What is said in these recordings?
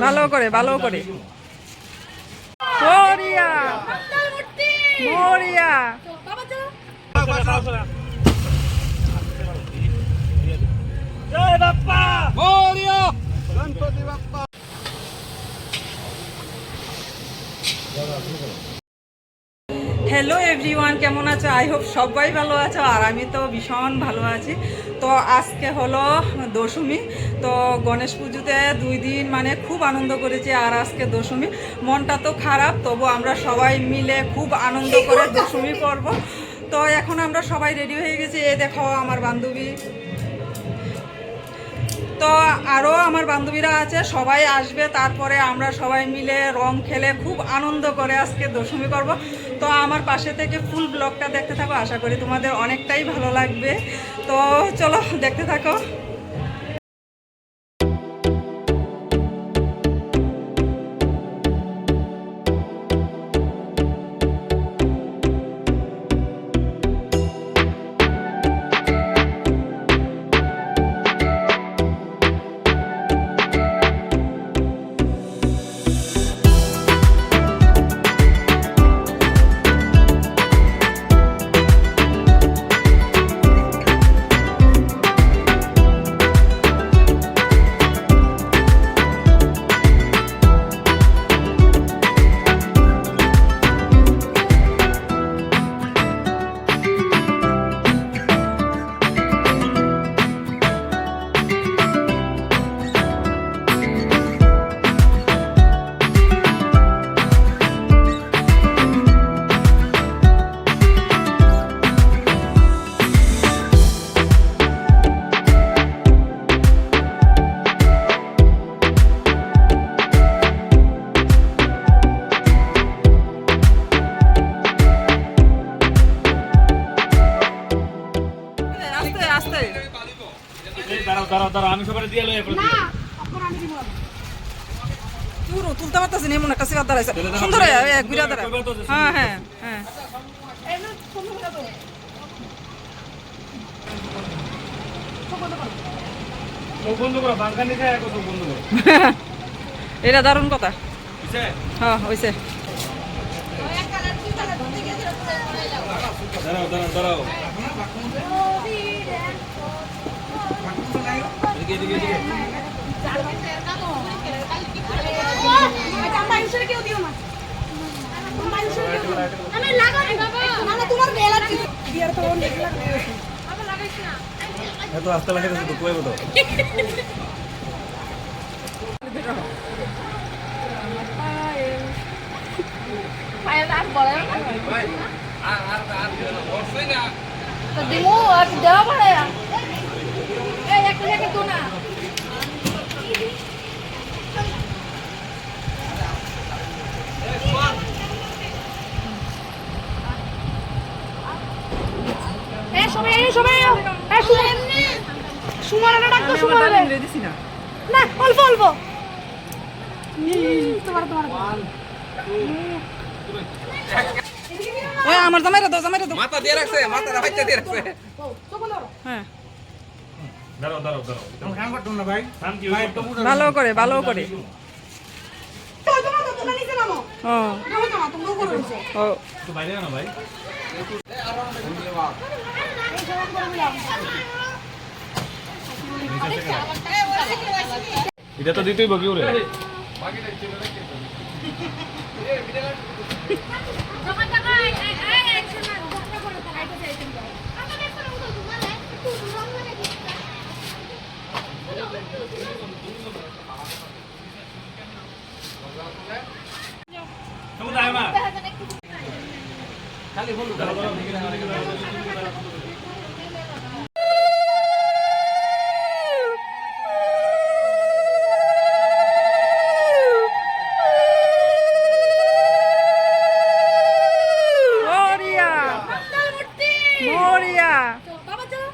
ভালো করে ভালো করে। মরিয়া। মরিয়া। জয় বাপ্পা। হ্যালো এভরিওয়ান কেমন আছো? আই হোপ সবাই ভালো আছো আর আমি তো ভীষণ ভালো আছি। তো আজকে হলো দশমী, তো গণেশ পুজোতে দুই দিন মানে খুব আনন্দ করেছি আর আজকে দশমী। মনটা তো খারাপ, তবু আমরা সবাই মিলে খুব আনন্দ করে দশমী করব তো এখন আমরা সবাই রেডি হয়ে গেছি। এ দেখো আমার বান্ধবী। তো আরও আমার বান্ধবীরা আছে, সবাই আসবে, তারপরে আমরা সবাই মিলে রং খেলে খুব আনন্দ করে আজকে দশমী করব তো আমার পাশে থেকে ফুল ব্লগটা দেখতে থাকো, আশা করি তোমাদের অনেকটাই ভালো লাগবে। তো চলো, দেখতে থাকো। দাঁড়াও আমি সবাই দিয়ে লই এরপর দিয়ে পুরো তুলতে পারতেছি না এমন একটা সিবার দাঁড়াইছে সুন্দর হয়ে, দাঁড়া যে হ্যাঁ হ্যাঁ হ্যাঁ। করো এটা দারুণ কথা। হ্যাঁ হয়েছে দাঁড়াও দাঁড়াও দাঁড়াও। তোমার বেলা বিয়ার তো এত আস্তে লাগাইতেছে তো কইবো তো আর বলে তো। দিমু, আর দেওয়া পড়ে এই একটা থেকে তো না এ সবাই সবাই সুমনটা ডাকতো সুমন না অল্প অল্প। তোমার তোমার। ওই আমার জামাইরা দাও জামাইরা দাও। মাথা দিয়ে রাখছে মাথাটা হাইতে দিয়ে রাখছে। দাঁড়াও দাঁড়াও দাঁড়াও। ভাই। ভালো করে ভালো করে। এটা তো দিতেই বকি ওরে তুমি খালি বলু দাঁড়াও দাঁড়াও দিকে দাঁড়াও, দিকে দাঁড়াও, দিকে দাঁড়াও। মরিয়া মরিয়া বাবা চলো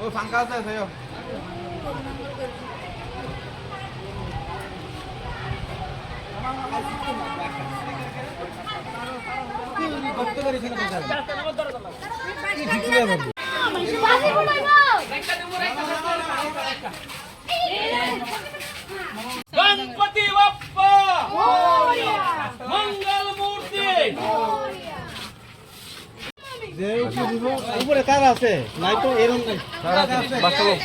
ও ফাঙ্কা আছে गणपति बाप्पा। मंगल मूर्ति। উপরে কার আছে? নাই তো এরকম কার আছে? বাচ্চা লোক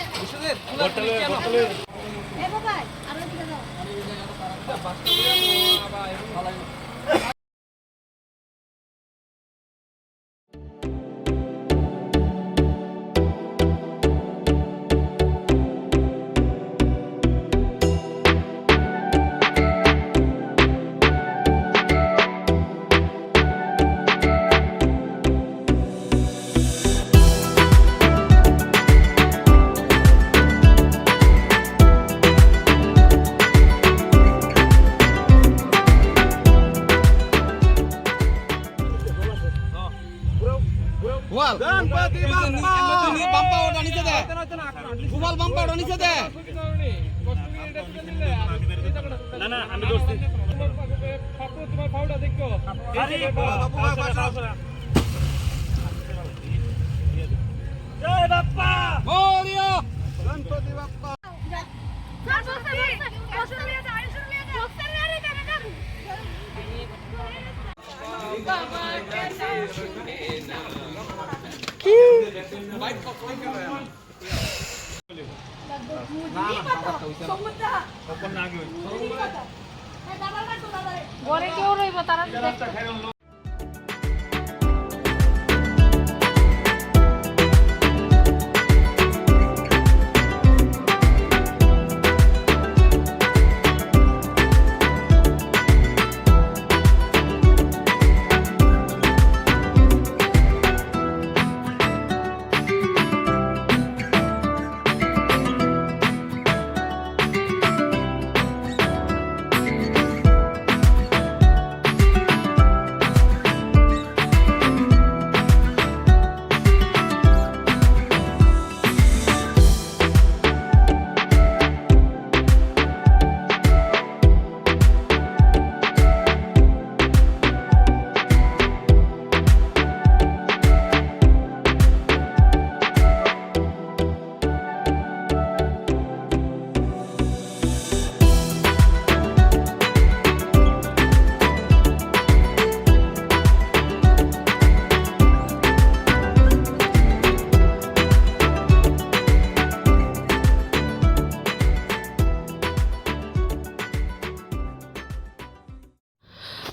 ওয়াল গোপাল বাম্পা ওটা নিচে দে। না না আমি দোস্তি আরে বাপু ভাই জয় বাপ্পা। মোরিয়া ঘরে কেউ রইব তারা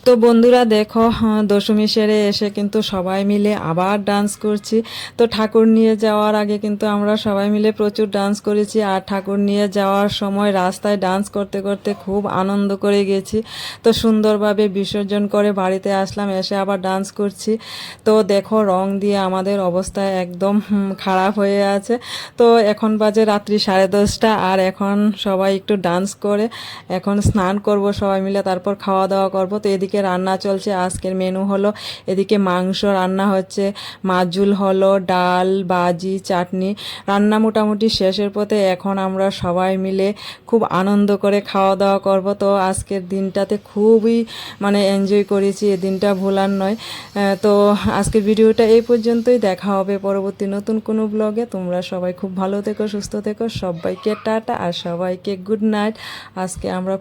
তো বন্ধুরা দেখো হ্যাঁ, দশমী সেরে এসে কিন্তু সবাই মিলে আবার ডান্স করছি। তো ঠাকুর নিয়ে যাওয়ার আগে কিন্তু আমরা সবাই মিলে প্রচুর ডান্স করেছি আর ঠাকুর নিয়ে যাওয়ার সময় রাস্তায় ডান্স করতে করতে খুব আনন্দ করে গেছি। তো সুন্দরভাবে বিসর্জন করে বাড়িতে আসলাম এসে আবার ডান্স করছি। তো দেখো রং দিয়ে আমাদের অবস্থা একদম খারাপ হয়ে আছে। তো এখন বাজে রাত্রি সাড়ে দশটা আর এখন সবাই একটু ডান্স করে এখন স্নান করব সবাই মিলে তারপর খাওয়া দাওয়া করব। তো এদিকে রান্না চলছে। আজকের মেনু হলো এদিকে মাংস রান্না হচ্ছে। মাজুল হলো, ডাল, বাজি, চাটনি। রান্না মোটামুটি শেষের পথে এখন আমরা সবাই মিলে খুব আনন্দ করে খাওয়া দাওয়া করব। তো আজকের দিনটাতে খুবই মানে এনজয় করেছি। এই দিনটা ভোলার নয়। তো আজকের ভিডিওটা এই পর্যন্তই। দেখা হবে পরবর্তী নতুন কোনো ব্লগে তোমরা সবাই খুব ভালো থেকো, সুস্থ থেকো। সবাইকে টাটা আর সবাইকে গুড নাইট আজকে আমরা